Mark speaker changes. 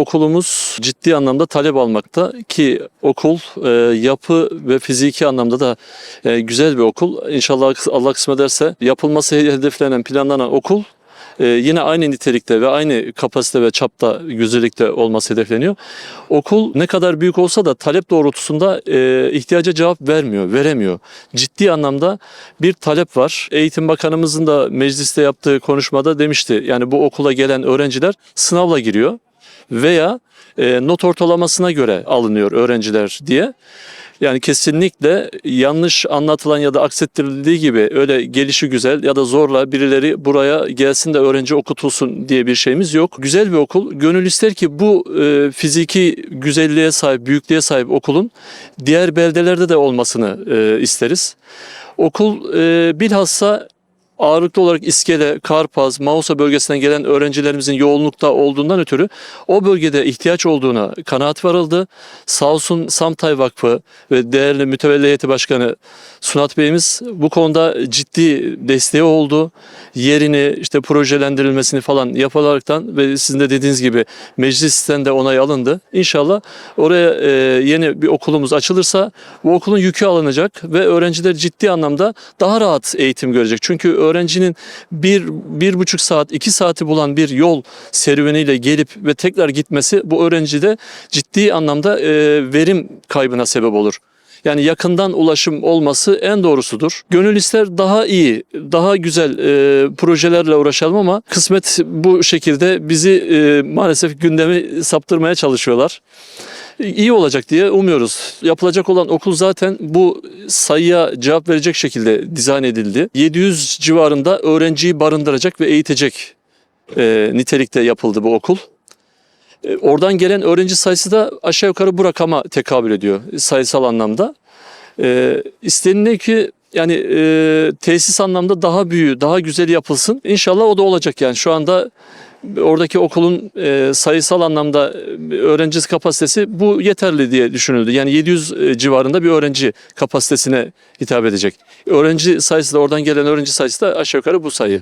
Speaker 1: okulumuz ciddi anlamda talep almakta ki okul e, yapı ve fiziki anlamda da e, güzel bir okul. İnşallah Allah kısmet ederse yapılması hedeflenen, planlanan okul e, yine aynı nitelikte ve aynı kapasite ve çapta, güzellikte olması hedefleniyor. Okul ne kadar büyük olsa da talep doğrultusunda e, ihtiyaca cevap vermiyor, veremiyor. Ciddi anlamda bir talep var. Eğitim Bakanımızın da mecliste yaptığı konuşmada demişti. Yani bu okula gelen öğrenciler sınavla giriyor veya e, not ortalamasına göre alınıyor öğrenciler diye. Yani kesinlikle yanlış anlatılan ya da aksettirildiği gibi öyle gelişi güzel ya da zorla birileri buraya gelsin de öğrenci okutulsun diye bir şeyimiz yok. Güzel bir okul. Gönül ister ki bu e, fiziki güzelliğe sahip, büyüklüğe sahip okulun diğer beldelerde de olmasını e, isteriz. Okul e, bilhassa ağırlıklı olarak İskele, Karpaz, Mausa bölgesinden gelen öğrencilerimizin yoğunlukta olduğundan ötürü o bölgede ihtiyaç olduğuna kanaat varıldı. Sağ olsun Samtay Vakfı ve değerli mütevelli heyeti başkanı Sunat Bey'imiz bu konuda ciddi desteği oldu. Yerini işte projelendirilmesini falan yapılaraktan ve sizin de dediğiniz gibi meclisten de onay alındı. İnşallah oraya e, yeni bir okulumuz açılırsa bu okulun yükü alınacak ve öğrenciler ciddi anlamda daha rahat eğitim görecek. Çünkü öğrencinin bir, bir buçuk saat, iki saati bulan bir yol serüveniyle gelip ve tekrar gitmesi bu öğrencide ciddi anlamda e, verim kaybına sebep olur. Yani yakından ulaşım olması en doğrusudur. Gönül ister daha iyi, daha güzel e, projelerle uğraşalım ama kısmet bu şekilde bizi e, maalesef gündemi saptırmaya çalışıyorlar. İyi olacak diye umuyoruz. Yapılacak olan okul zaten bu sayıya cevap verecek şekilde dizayn edildi. 700 civarında öğrenciyi barındıracak ve eğitecek e, nitelikte yapıldı bu okul. E, Oradan gelen öğrenci sayısı da aşağı yukarı bu rakama tekabül ediyor sayısal anlamda. E, isteniliyor ki yani e, tesis anlamda daha büyüğü, daha güzel yapılsın. İnşallah o da olacak yani. Şu anda oradaki okulun e, sayısal anlamda e, öğrenci kapasitesi bu yeterli diye düşünüldü. Yani 700 civarında bir öğrenci kapasitesine hitap edecek. Öğrenci sayısı da oradan gelen öğrenci sayısı da aşağı yukarı bu sayı.